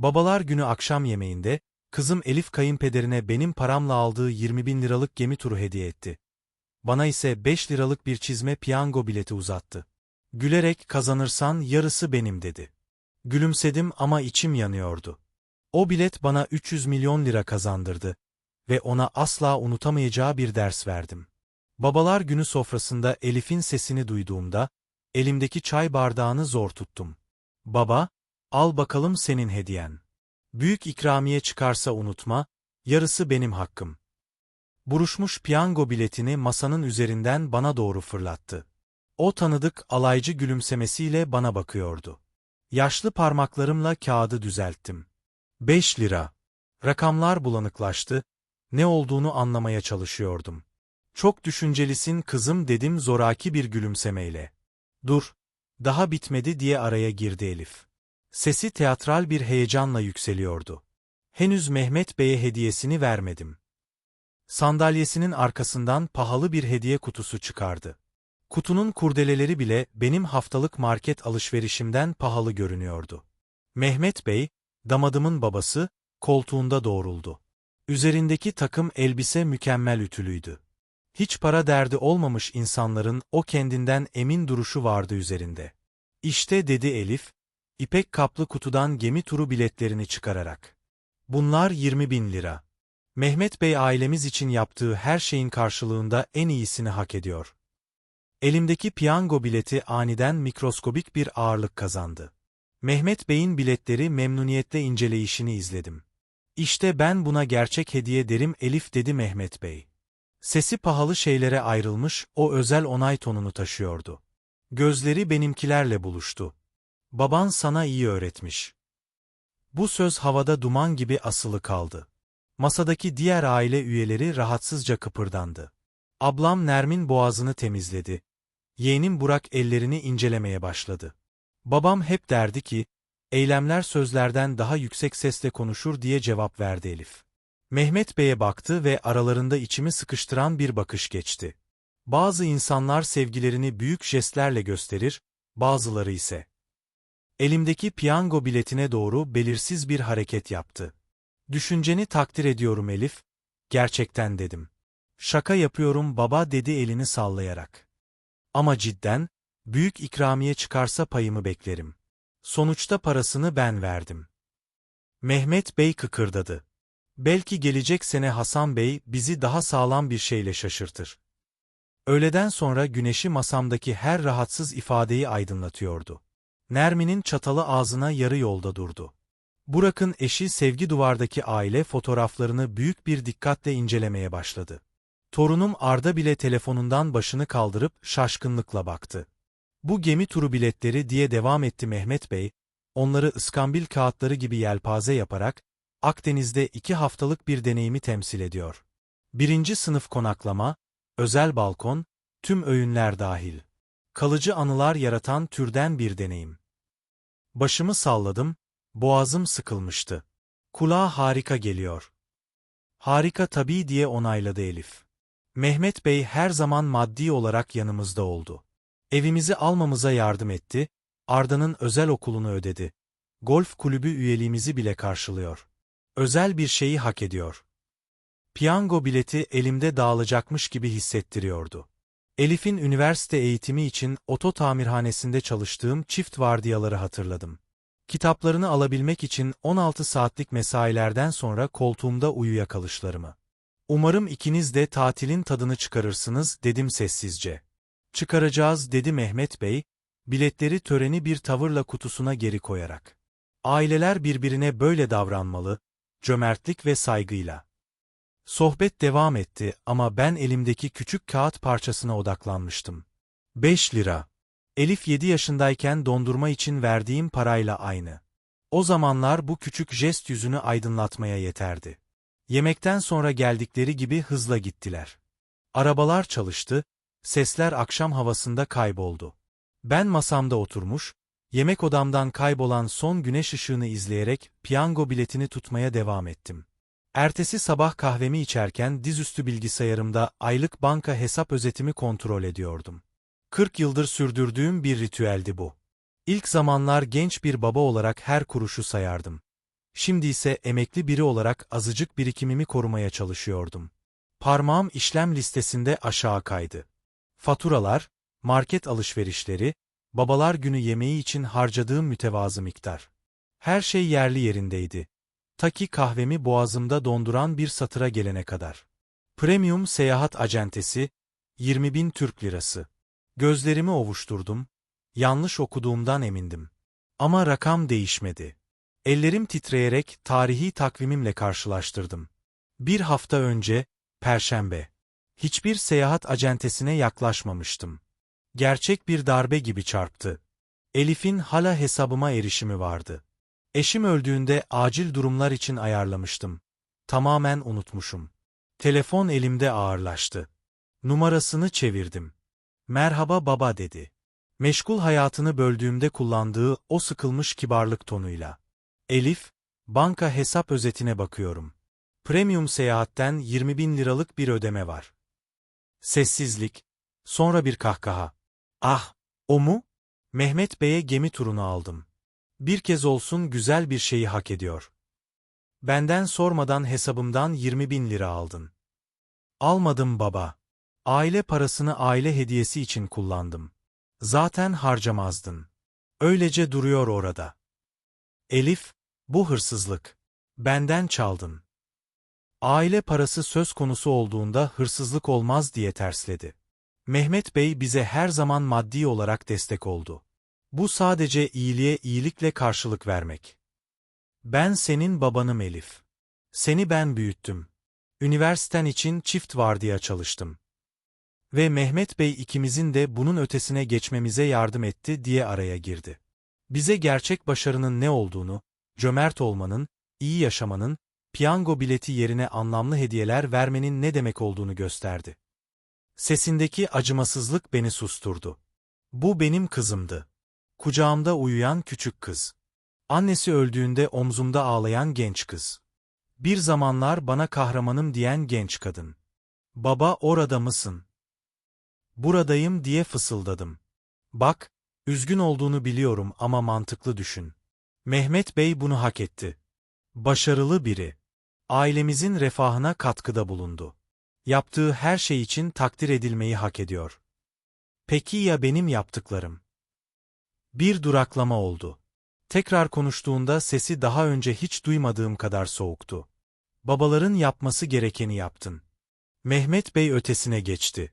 Babalar günü akşam yemeğinde, kızım Elif kayınpederine benim paramla aldığı 20 bin liralık gemi turu hediye etti. Bana ise 5 liralık bir çizme piyango bileti uzattı. Gülerek kazanırsan yarısı benim dedi. Gülümsedim ama içim yanıyordu. O bilet bana 300 milyon lira kazandırdı ve ona asla unutamayacağı bir ders verdim. Babalar günü sofrasında Elif'in sesini duyduğumda, elimdeki çay bardağını zor tuttum. Baba, al bakalım senin hediyen. Büyük ikramiye çıkarsa unutma, yarısı benim hakkım. Buruşmuş piyango biletini masanın üzerinden bana doğru fırlattı. O tanıdık alaycı gülümsemesiyle bana bakıyordu. Yaşlı parmaklarımla kağıdı düzelttim. Beş lira. Rakamlar bulanıklaştı, ne olduğunu anlamaya çalışıyordum. Çok düşüncelisin kızım dedim zoraki bir gülümsemeyle. Dur, daha bitmedi diye araya girdi Elif. Sesi teatral bir heyecanla yükseliyordu. Henüz Mehmet Bey'e hediyesini vermedim. Sandalyesinin arkasından pahalı bir hediye kutusu çıkardı. Kutunun kurdeleleri bile benim haftalık market alışverişimden pahalı görünüyordu. Mehmet Bey, damadımın babası, koltuğunda doğruldu. Üzerindeki takım elbise mükemmel ütülüydü. Hiç para derdi olmamış insanların o kendinden emin duruşu vardı üzerinde. İşte dedi Elif, ipek kaplı kutudan gemi turu biletlerini çıkararak. Bunlar 20 bin lira. Mehmet Bey ailemiz için yaptığı her şeyin karşılığında en iyisini hak ediyor. Elimdeki piyango bileti aniden mikroskobik bir ağırlık kazandı. Mehmet Bey'in biletleri memnuniyetle inceleyişini izledim. İşte ben buna gerçek hediye derim Elif dedi Mehmet Bey. Sesi pahalı şeylere ayrılmış, o özel onay tonunu taşıyordu. Gözleri benimkilerle buluştu. Baban sana iyi öğretmiş. Bu söz havada duman gibi asılı kaldı. Masadaki diğer aile üyeleri rahatsızca kıpırdandı. Ablam Nermin boğazını temizledi. Yeğenim Burak ellerini incelemeye başladı. Babam hep derdi ki, eylemler sözlerden daha yüksek sesle konuşur diye cevap verdi Elif. Mehmet Bey'e baktı ve aralarında içimi sıkıştıran bir bakış geçti. Bazı insanlar sevgilerini büyük jestlerle gösterir, bazıları ise. Elimdeki piyango biletine doğru belirsiz bir hareket yaptı. Düşünceni takdir ediyorum Elif, gerçekten dedim. Şaka yapıyorum baba dedi elini sallayarak. Ama cidden, büyük ikramiye çıkarsa payımı beklerim. Sonuçta parasını ben verdim. Mehmet Bey kıkırdadı. Belki gelecek sene Hasan Bey bizi daha sağlam bir şeyle şaşırtır. Öğleden sonra güneşi masamdaki her rahatsız ifadeyi aydınlatıyordu. Nermin'in çatalı ağzına yarı yolda durdu. Burak'ın eşi sevgi duvardaki aile fotoğraflarını büyük bir dikkatle incelemeye başladı. Torunum Arda bile telefonundan başını kaldırıp şaşkınlıkla baktı. Bu gemi turu biletleri diye devam etti Mehmet Bey, onları ıskambil kağıtları gibi yelpaze yaparak, Akdeniz'de iki haftalık bir deneyimi temsil ediyor. Birinci sınıf konaklama, özel balkon, tüm öğünler dahil. Kalıcı anılar yaratan türden bir deneyim. Başımı salladım, boğazım sıkılmıştı. Kulağa harika geliyor. Harika tabii diye onayladı Elif. Mehmet Bey her zaman maddi olarak yanımızda oldu. Evimizi almamıza yardım etti, Arda'nın özel okulunu ödedi. Golf kulübü üyeliğimizi bile karşılıyor. Özel bir şeyi hak ediyor. Piyango bileti elimde dağılacakmış gibi hissettiriyordu. Elif'in üniversite eğitimi için oto tamirhanesinde çalıştığım çift vardiyaları hatırladım. Kitaplarını alabilmek için 16 saatlik mesailerden sonra koltuğumda uyuyakalışlarımı. Umarım ikiniz de tatilin tadını çıkarırsınız dedim sessizce. Çıkaracağız dedi Mehmet Bey, biletleri töreni bir tavırla kutusuna geri koyarak. Aileler birbirine böyle davranmalı, cömertlik ve saygıyla. Sohbet devam etti ama ben elimdeki küçük kağıt parçasına odaklanmıştım. 5 lira. Elif 7 yaşındayken dondurma için verdiğim parayla aynı. O zamanlar bu küçük jest yüzünü aydınlatmaya yeterdi. Yemekten sonra geldikleri gibi hızla gittiler. Arabalar çalıştı, sesler akşam havasında kayboldu. Ben masamda oturmuş, yemek odamdan kaybolan son güneş ışığını izleyerek piyango biletini tutmaya devam ettim. Ertesi sabah kahvemi içerken dizüstü bilgisayarımda aylık banka hesap özetimi kontrol ediyordum. 40 yıldır sürdürdüğüm bir ritüeldi bu. İlk zamanlar genç bir baba olarak her kuruşu sayardım. Şimdi ise emekli biri olarak azıcık birikimimi korumaya çalışıyordum. Parmağım işlem listesinde aşağı kaydı. Faturalar, market alışverişleri, babalar günü yemeği için harcadığım mütevazı miktar. Her şey yerli yerindeydi. Ta ki kahvemi boğazımda donduran bir satıra gelene kadar. Premium seyahat acentesi, 20 bin Türk lirası. Gözlerimi ovuşturdum, yanlış okuduğumdan emindim. Ama rakam değişmedi. Ellerim titreyerek tarihi takvimimle karşılaştırdım. Bir hafta önce, Perşembe. Hiçbir seyahat acentesine yaklaşmamıştım. Gerçek bir darbe gibi çarptı. Elif'in hala hesabıma erişimi vardı. Eşim öldüğünde acil durumlar için ayarlamıştım. Tamamen unutmuşum. Telefon elimde ağırlaştı. Numarasını çevirdim. Merhaba baba dedi. Meşgul hayatını böldüğümde kullandığı o sıkılmış kibarlık tonuyla. Elif, banka hesap özetine bakıyorum. Premium seyahatten 20 bin liralık bir ödeme var. Sessizlik. Sonra bir kahkaha. Ah, o mu? Mehmet Bey'e gemi turunu aldım. Bir kez olsun güzel bir şeyi hak ediyor. Benden sormadan hesabımdan 20 bin lira aldın. Almadım baba. Aile parasını aile hediyesi için kullandım. Zaten harcamazdın. Öylece duruyor orada. Elif, bu hırsızlık. Benden çaldın. Aile parası söz konusu olduğunda hırsızlık olmaz diye tersledi. Mehmet Bey bize her zaman maddi olarak destek oldu. Bu sadece iyiliğe iyilikle karşılık vermek. Ben senin babanım Elif. Seni ben büyüttüm. Üniversiten için çift vardiya çalıştım. Ve Mehmet Bey ikimizin de bunun ötesine geçmemize yardım etti diye araya girdi. Bize gerçek başarının ne olduğunu, cömert olmanın, iyi yaşamanın, piyango bileti yerine anlamlı hediyeler vermenin ne demek olduğunu gösterdi. Sesindeki acımasızlık beni susturdu. Bu benim kızımdı. Kucağımda uyuyan küçük kız. Annesi öldüğünde omzumda ağlayan genç kız. Bir zamanlar bana kahramanım diyen genç kadın. Baba orada mısın? Buradayım diye fısıldadım. Bak, üzgün olduğunu biliyorum ama mantıklı düşün. Mehmet Bey bunu hak etti. Başarılı biri. Ailemizin refahına katkıda bulundu. Yaptığı her şey için takdir edilmeyi hak ediyor. Peki ya benim yaptıklarım? Bir duraklama oldu. Tekrar konuştuğunda sesi daha önce hiç duymadığım kadar soğuktu. Babaların yapması gerekeni yaptın. Mehmet Bey ötesine geçti.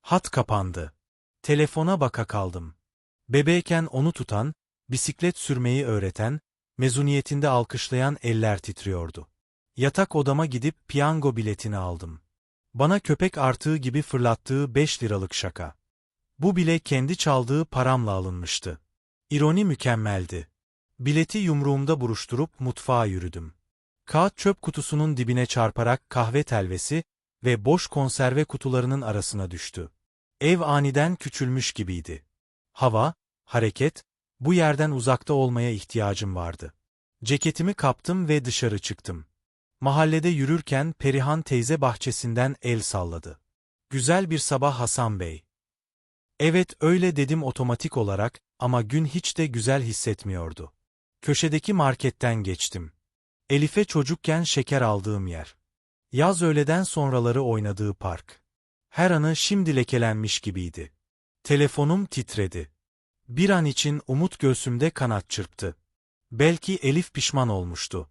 Hat kapandı. Telefona baka kaldım. Bebeyken onu tutan, bisiklet sürmeyi öğreten, mezuniyetinde alkışlayan eller titriyordu. Yatak odama gidip piyango biletini aldım. Bana köpek artığı gibi fırlattığı beş liralık şaka. Bu bile kendi çaldığı paramla alınmıştı. İroni mükemmeldi. Bileti yumruğumda buruşturup mutfağa yürüdüm. Kağıt çöp kutusunun dibine çarparak kahve telvesi ve boş konserve kutularının arasına düştü. Ev aniden küçülmüş gibiydi. Hava, hareket, bu yerden uzakta olmaya ihtiyacım vardı. Ceketimi kaptım ve dışarı çıktım. Mahallede yürürken Perihan teyze bahçesinden el salladı. Güzel bir sabah Hasan Bey. Evet öyle dedim otomatik olarak ama gün hiç de güzel hissetmiyordu. Köşedeki marketten geçtim. Elif'e çocukken şeker aldığım yer. Yaz öğleden sonraları oynadığı park. Her anı şimdi lekelenmiş gibiydi. Telefonum titredi. Bir an için umut göğsümde kanat çırptı. Belki Elif pişman olmuştu.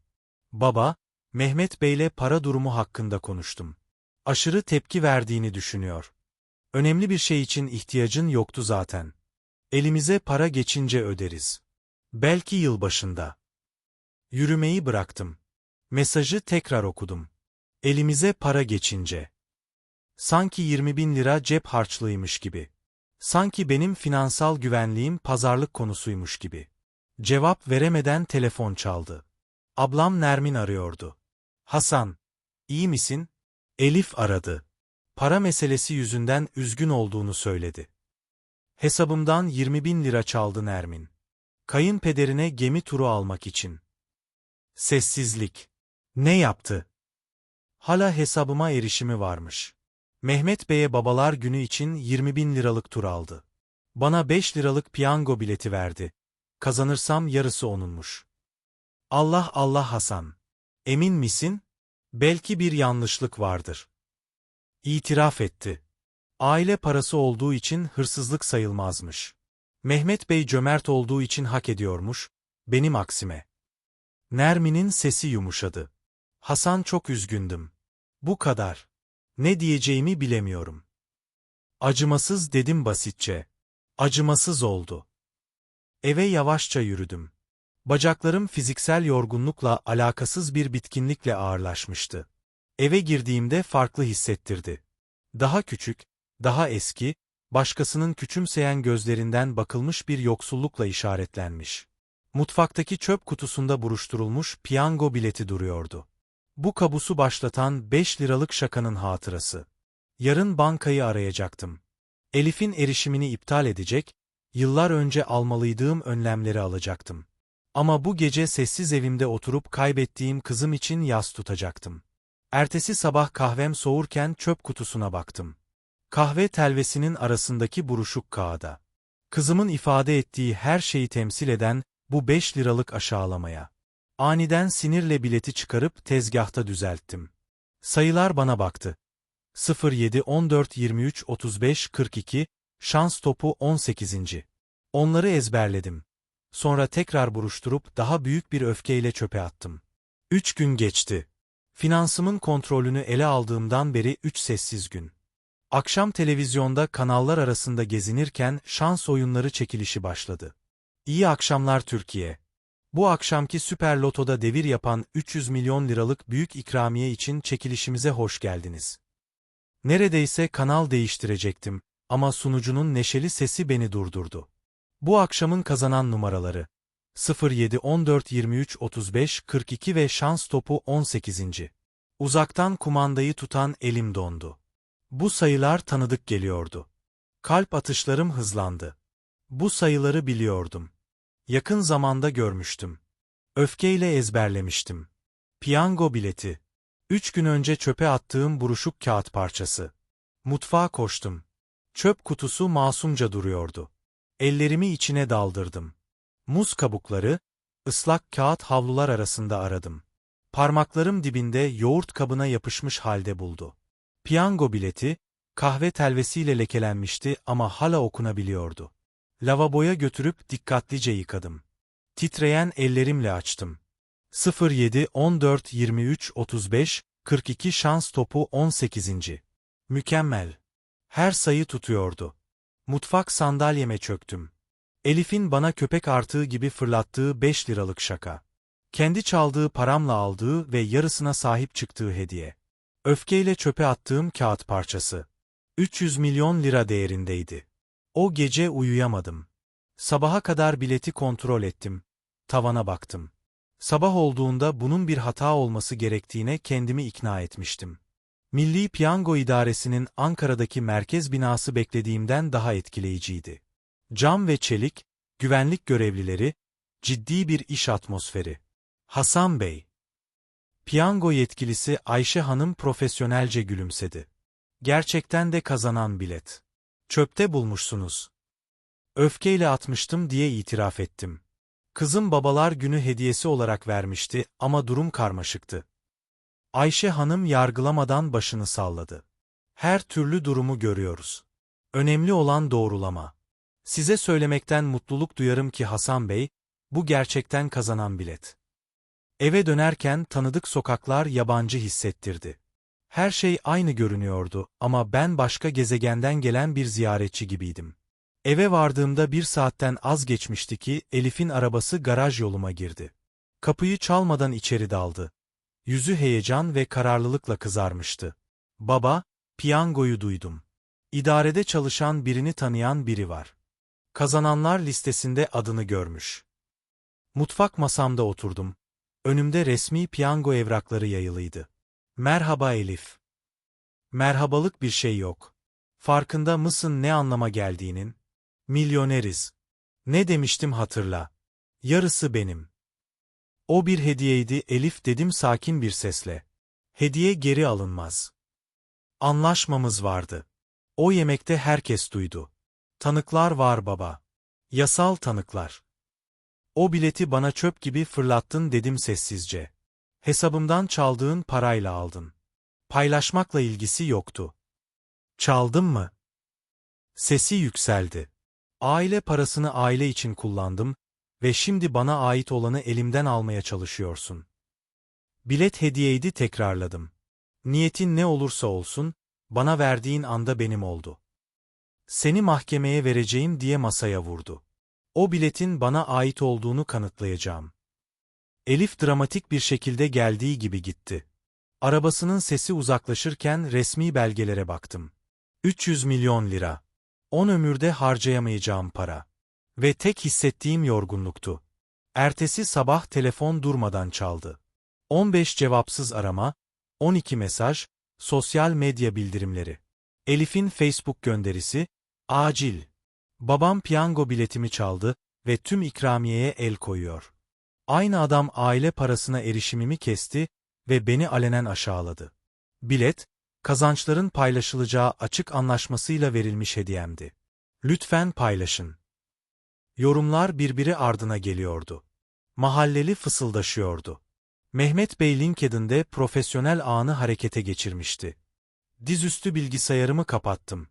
Baba, Mehmet Bey'le para durumu hakkında konuştum. Aşırı tepki verdiğini düşünüyor. Önemli bir şey için ihtiyacın yoktu zaten. Elimize para geçince öderiz. Belki yılbaşında. Yürümeyi bıraktım. Mesajı tekrar okudum. Elimize para geçince. Sanki 20 bin lira cep harçlığıymış gibi. Sanki benim finansal güvenliğim pazarlık konusuymuş gibi. Cevap veremeden telefon çaldı. Ablam Nermin arıyordu. Hasan, iyi misin? Elif aradı. Para meselesi yüzünden üzgün olduğunu söyledi. Hesabımdan 20 bin lira çaldı Nermin. Kayınpederine gemi turu almak için. Sessizlik. Ne yaptı? Hala hesabıma erişimi varmış. Mehmet Bey'e babalar günü için 20 bin liralık tur aldı. Bana 5 liralık piyango bileti verdi. Kazanırsam yarısı onunmuş. Allah Allah Hasan. Emin misin? Belki bir yanlışlık vardır. İtiraf etti. Aile parası olduğu için hırsızlık sayılmazmış. Mehmet Bey cömert olduğu için hak ediyormuş, benim aksime. Nermin'in sesi yumuşadı. Hasan çok üzgündüm. Bu kadar. Ne diyeceğimi bilemiyorum. Acımasız dedim basitçe. Acımasız oldu. Eve yavaşça yürüdüm. Bacaklarım fiziksel yorgunlukla alakasız bir bitkinlikle ağırlaşmıştı. Eve girdiğimde farklı hissettirdi. Daha küçük, daha eski, başkasının küçümseyen gözlerinden bakılmış bir yoksullukla işaretlenmiş. Mutfaktaki çöp kutusunda buruşturulmuş piyango bileti duruyordu. Bu kabusu başlatan 5 liralık şakanın hatırası. Yarın bankayı arayacaktım. Elif'in erişimini iptal edecek, yıllar önce almalıydığım önlemleri alacaktım. Ama bu gece sessiz evimde oturup kaybettiğim kızım için yas tutacaktım. Ertesi sabah kahvem soğurken çöp kutusuna baktım. Kahve telvesinin arasındaki buruşuk kağıda. Kızımın ifade ettiği her şeyi temsil eden bu beş liralık aşağılamaya. Aniden sinirle bileti çıkarıp tezgahta düzelttim. Sayılar bana baktı. 07 14 23 35 42 şans topu 18. Onları ezberledim. Sonra tekrar buruşturup daha büyük bir öfkeyle çöpe attım. Üç gün geçti. Finansımın kontrolünü ele aldığımdan beri üç sessiz gün. Akşam televizyonda kanallar arasında gezinirken şans oyunları çekilişi başladı. İyi akşamlar Türkiye. Bu akşamki Süper Loto'da devir yapan 300 milyon liralık büyük ikramiye için çekilişimize hoş geldiniz. Neredeyse kanal değiştirecektim ama sunucunun neşeli sesi beni durdurdu. Bu akşamın kazanan numaraları 07 14 23 35 42 ve şans topu 18. Uzaktan kumandayı tutan elim dondu. Bu sayılar tanıdık geliyordu. Kalp atışlarım hızlandı. Bu sayıları biliyordum. Yakın zamanda görmüştüm. Öfkeyle ezberlemiştim. Piyango bileti. Üç gün önce çöpe attığım buruşuk kağıt parçası. Mutfağa koştum. Çöp kutusu masumca duruyordu. Ellerimi içine daldırdım. Muz kabukları, ıslak kağıt havlular arasında aradım. Parmaklarım dibinde yoğurt kabına yapışmış halde buldu. Piyango bileti, kahve telvesiyle lekelenmişti ama hala okunabiliyordu. Lavaboya götürüp dikkatlice yıkadım. Titreyen ellerimle açtım. 07 14 23 35 42 şans topu 18. Mükemmel. Her sayı tutuyordu. Mutfak sandalyeme çöktüm. Elif'in bana köpek artığı gibi fırlattığı 5 liralık şaka. Kendi çaldığı paramla aldığı ve yarısına sahip çıktığı hediye. Öfkeyle çöpe attığım kağıt parçası. 300 milyon lira değerindeydi. O gece uyuyamadım. Sabaha kadar bileti kontrol ettim. Tavana baktım. Sabah olduğunda bunun bir hata olması gerektiğine kendimi ikna etmiştim. Milli Piyango İdaresi'nin Ankara'daki merkez binası beklediğimden daha etkileyiciydi. Cam ve çelik, güvenlik görevlileri, ciddi bir iş atmosferi. Hasan Bey Piyango yetkilisi Ayşe Hanım profesyonelce gülümsedi. Gerçekten de kazanan bilet. Çöpte bulmuşsunuz. Öfkeyle atmıştım diye itiraf ettim. Kızım babalar günü hediyesi olarak vermişti ama durum karmaşıktı. Ayşe Hanım yargılamadan başını salladı. Her türlü durumu görüyoruz. Önemli olan doğrulama. Size söylemekten mutluluk duyarım ki Hasan Bey, bu gerçekten kazanan bilet. Eve dönerken tanıdık sokaklar yabancı hissettirdi. Her şey aynı görünüyordu ama ben başka gezegenden gelen bir ziyaretçi gibiydim. Eve vardığımda bir saatten az geçmişti ki Elif'in arabası garaj yoluma girdi. Kapıyı çalmadan içeri daldı. Yüzü heyecan ve kararlılıkla kızarmıştı. Baba, piyangoyu duydum. İdarede çalışan birini tanıyan biri var. Kazananlar listesinde adını görmüş. Mutfak masamda oturdum. Önümde resmi piyango evrakları yayılıydı. Merhaba Elif. Merhabalık bir şey yok. Farkında mısın ne anlama geldiğinin? Milyoneriz. Ne demiştim hatırla. Yarısı benim. O bir hediyeydi Elif dedim sakin bir sesle. Hediye geri alınmaz. Anlaşmamız vardı. O yemekte herkes duydu. Tanıklar var baba. Yasal tanıklar. O bileti bana çöp gibi fırlattın dedim sessizce. Hesabımdan çaldığın parayla aldın. Paylaşmakla ilgisi yoktu. Çaldım mı? Sesi yükseldi. Aile parasını aile için kullandım ve şimdi bana ait olanı elimden almaya çalışıyorsun. Bilet hediyeydi tekrarladım. Niyetin ne olursa olsun, bana verdiğin anda benim oldu. Seni mahkemeye vereceğim diye masaya vurdu. O biletin bana ait olduğunu kanıtlayacağım. Elif dramatik bir şekilde geldiği gibi gitti. Arabasının sesi uzaklaşırken resmi belgelere baktım. 300 milyon lira. 10 ömürde harcayamayacağım para. Ve tek hissettiğim yorgunluktu. Ertesi sabah telefon durmadan çaldı. 15 cevapsız arama, 12 mesaj, sosyal medya bildirimleri. Elif'in Facebook gönderisi, acil. Babam piyango biletimi çaldı ve tüm ikramiyeye el koyuyor. Aynı adam aile parasına erişimimi kesti ve beni alenen aşağıladı. Bilet, kazançların paylaşılacağı açık anlaşmasıyla verilmiş hediyemdi. Lütfen paylaşın. Yorumlar birbiri ardına geliyordu. Mahalleli fısıldaşıyordu. Mehmet Bey LinkedIn'de profesyonel ağını harekete geçirmişti. Dizüstü bilgisayarımı kapattım.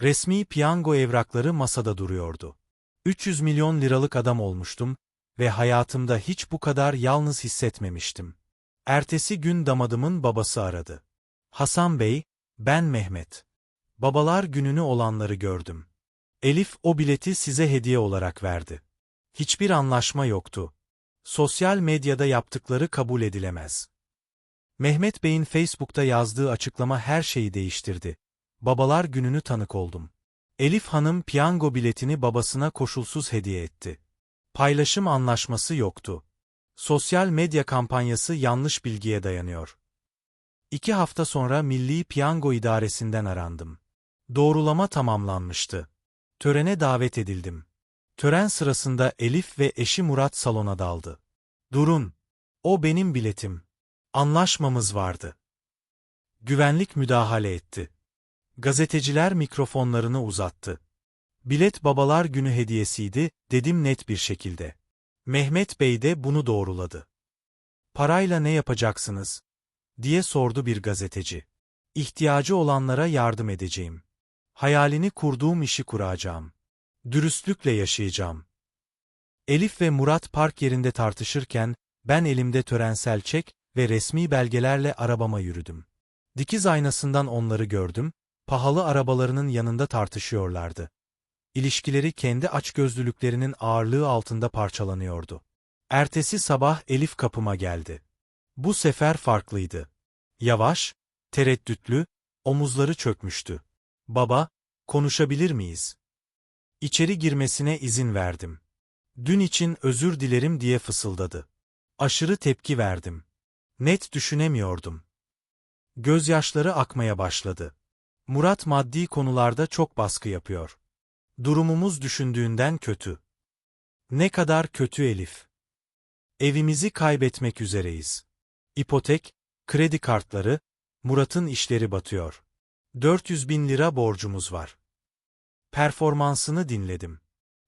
Resmi piyango evrakları masada duruyordu. 300 milyon liralık adam olmuştum ve hayatımda hiç bu kadar yalnız hissetmemiştim. Ertesi gün damadımın babası aradı. Hasan Bey, ben Mehmet. Babalar gününü olanları gördüm. Elif o bileti size hediye olarak verdi. Hiçbir anlaşma yoktu. Sosyal medyada yaptıkları kabul edilemez. Mehmet Bey'in Facebook'ta yazdığı açıklama her şeyi değiştirdi. Babalar gününü tanık oldum. Elif Hanım piyango biletini babasına koşulsuz hediye etti. Paylaşım anlaşması yoktu. Sosyal medya kampanyası yanlış bilgiye dayanıyor. İki hafta sonra Milli Piyango İdaresi'nden arandım. Doğrulama tamamlanmıştı. Törene davet edildim. Tören sırasında Elif ve eşi Murat salona daldı. Durun. O benim biletim. Anlaşmamız vardı. Güvenlik müdahale etti. Gazeteciler mikrofonlarını uzattı. Bilet babalar günü hediyesiydi, dedim net bir şekilde. Mehmet Bey de bunu doğruladı. Parayla ne yapacaksınız? diye sordu bir gazeteci. İhtiyacı olanlara yardım edeceğim. Hayalini kurduğum işi kuracağım. Dürüstlükle yaşayacağım. Elif ve Murat park yerinde tartışırken, ben elimde törensel çek ve resmi belgelerle arabama yürüdüm. Dikiz aynasından onları gördüm, pahalı arabalarının yanında tartışıyorlardı. İlişkileri kendi açgözlülüklerinin ağırlığı altında parçalanıyordu. Ertesi sabah Elif kapıma geldi. Bu sefer farklıydı. Yavaş, tereddütlü, omuzları çökmüştü. Baba, konuşabilir miyiz? İçeri girmesine izin verdim. Dün için özür dilerim diye fısıldadı. Aşırı tepki verdim. Net düşünemiyordum. Gözyaşları akmaya başladı. Murat maddi konularda çok baskı yapıyor. Durumumuz düşündüğünden kötü. Ne kadar kötü Elif. Evimizi kaybetmek üzereyiz. İpotek, kredi kartları, Murat'ın işleri batıyor. 400 bin lira borcumuz var. Performansını dinledim.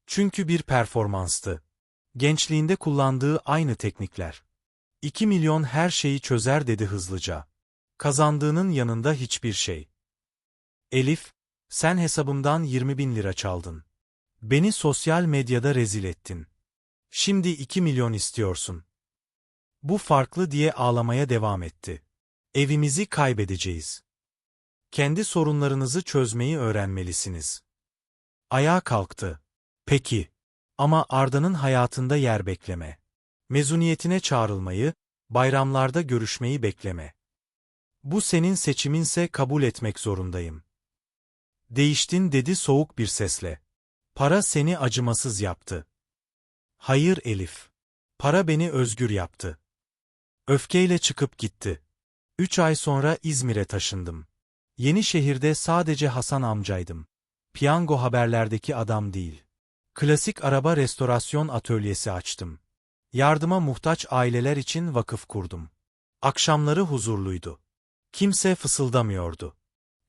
Çünkü bir performanstı. Gençliğinde kullandığı aynı teknikler. 2 milyon her şeyi çözer dedi hızlıca. Kazandığının yanında hiçbir şey. Elif, sen hesabımdan 20 bin lira çaldın. Beni sosyal medyada rezil ettin. Şimdi 2 milyon istiyorsun. Bu farklı diye ağlamaya devam etti. Evimizi kaybedeceğiz. Kendi sorunlarınızı çözmeyi öğrenmelisiniz. Ayağa kalktı. Peki. Ama Arda'nın hayatında yer bekleme. Mezuniyetine çağrılmayı, bayramlarda görüşmeyi bekleme. Bu senin seçiminse kabul etmek zorundayım. Değiştin dedi soğuk bir sesle. Para seni acımasız yaptı. Hayır Elif. Para beni özgür yaptı. Öfkeyle çıkıp gitti. Üç ay sonra İzmir'e taşındım. Yeni şehirde sadece Hasan amcaydım. Piyango haberlerdeki adam değil. Klasik araba restorasyon atölyesi açtım. Yardıma muhtaç aileler için vakıf kurdum. Akşamları huzurluydu. Kimse fısıldamıyordu.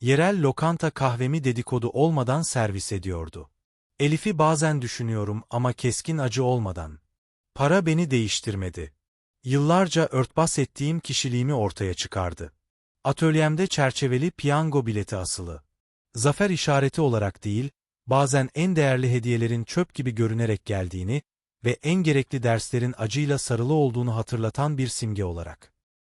Yerel lokanta kahvemi dedikodu olmadan servis ediyordu. Elif'i bazen düşünüyorum ama keskin acı olmadan. Para beni değiştirmedi. Yıllarca örtbas ettiğim kişiliğimi ortaya çıkardı. Atölyemde çerçeveli piyango bileti asılı. Zafer işareti olarak değil, bazen en değerli hediyelerin çöp gibi görünerek geldiğini, ve en gerekli derslerin acıyla sarılı olduğunu hatırlatan bir simge olarak.